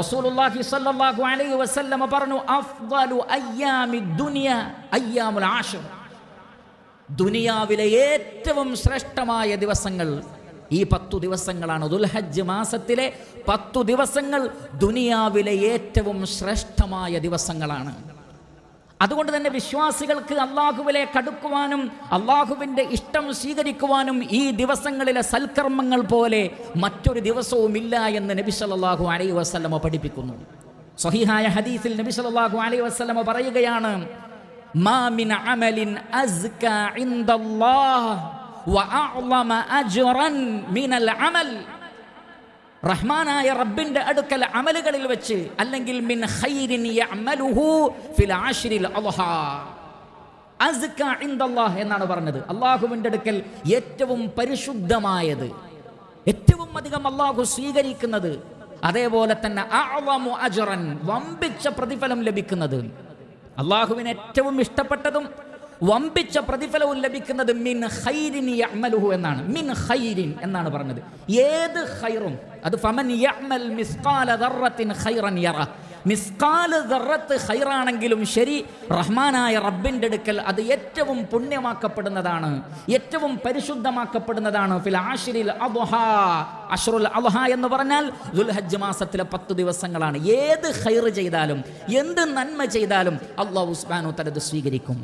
റസൂലുള്ളാഹി സ്വല്ലല്ലാഹു അലൈഹി വസല്ലമ പറഞ്ഞു അഫ്ദലു അയ്യാമി ദുനിയ അയ്യാമുൽ ആഷിർ ദുനിയാവിലെ ഏറ്റവും ശ്രേഷ്ഠമായ ദിവസങ്ങൾ ഈ പത്തു ദിവസങ്ങളാണ്. ദുൽഹജ്ജ് മാസത്തിലെ പത്തു ദിവസങ്ങൾ ദുനിയാവിലെ ഏറ്റവും ശ്രേഷ്ഠമായ ദിവസങ്ങളാണ്. അതുകൊണ്ട് തന്നെ വിശ്വാസികൾക്ക് അള്ളാഹുവിലെ കടുക്കുവാനും അള്ളാഹുവിന്റെ ഇഷ്ടം സ്വീകരിക്കുവാനും ഈ ദിവസങ്ങളിലെ സൽക്കർമ്മങ്ങൾ പോലെ മറ്റൊരു ദിവസവും ഇല്ല എന്ന് നബി സല്ലല്ലാഹു അലൈഹി വസ്ലമ പഠിപ്പിക്കുന്നു. സഹിഹായ ഹദീസിൽ നബി സല്ലല്ലാഹു അലൈഹി വസ്ലമ പറയുകയാണ് മാ മിൻ അമലിൻ അസ്ക അജ്റൻ മിനൽ അമൽ. റഹ്മാനായ റബ്ബിന്റെ അടുക്കൽ അമലുകളിൽ വെച്ച് അല്ലെങ്കിൽ മിൻ ഫിൽ എന്നാണ് പറഞ്ഞത്. അള്ളാഹുവിന്റെ അടുക്കൽ ഏറ്റവും പരിശുദ്ധമായത് ഏറ്റവും അധികം അള്ളാഹു സ്വീകരിക്കുന്നത് അതേപോലെ തന്നെ വമ്പിച്ച പ്രതിഫലം ലഭിക്കുന്നത്. അള്ളാഹുവിന് ഏറ്റവും ഇഷ്ടപ്പെട്ടതും വമ്പിച്ച പ്രതിഫലവും ലഭിക്കുന്നത് മിൻ യഅമലുഹു എന്നാണ്. മിൻ ഖൈരിൻ എന്നാണ് പറഞ്ഞത്. ഏത് ഖൈറും അത് ഫമൻ യഅമൽ മിസ്കാല ദർറത്തിൻ ഖൈറൻ യറ മിസ്ഖാല ദർറത്ത് ഖൈറാണെങ്കിലും ശരി റഹ്മാനായ റബ്ബിന്റെ അടുക്കൽ അത് ഏറ്റവും പുണ്യമാക്കപ്പെടുന്നതാണ് ഏറ്റവും പരിശുദ്ധമാക്കപ്പെടുന്നതാണ്. ഫിൽ ആഷിരിൽ അദ്ഹ അഷ്റുൽ അബുഹ എന്ന് പറഞ്ഞാൽ ദുൽഹജ്ജ് മാസത്തിലെ പത്ത് ദിവസങ്ങളാണ്. ഏത് ഖൈർ ചെയ്താലും എന്ത് നന്മ ചെയ്താലും അള്ളാഹു ഉസ്മാനു തലത് സ്വീകരിക്കും.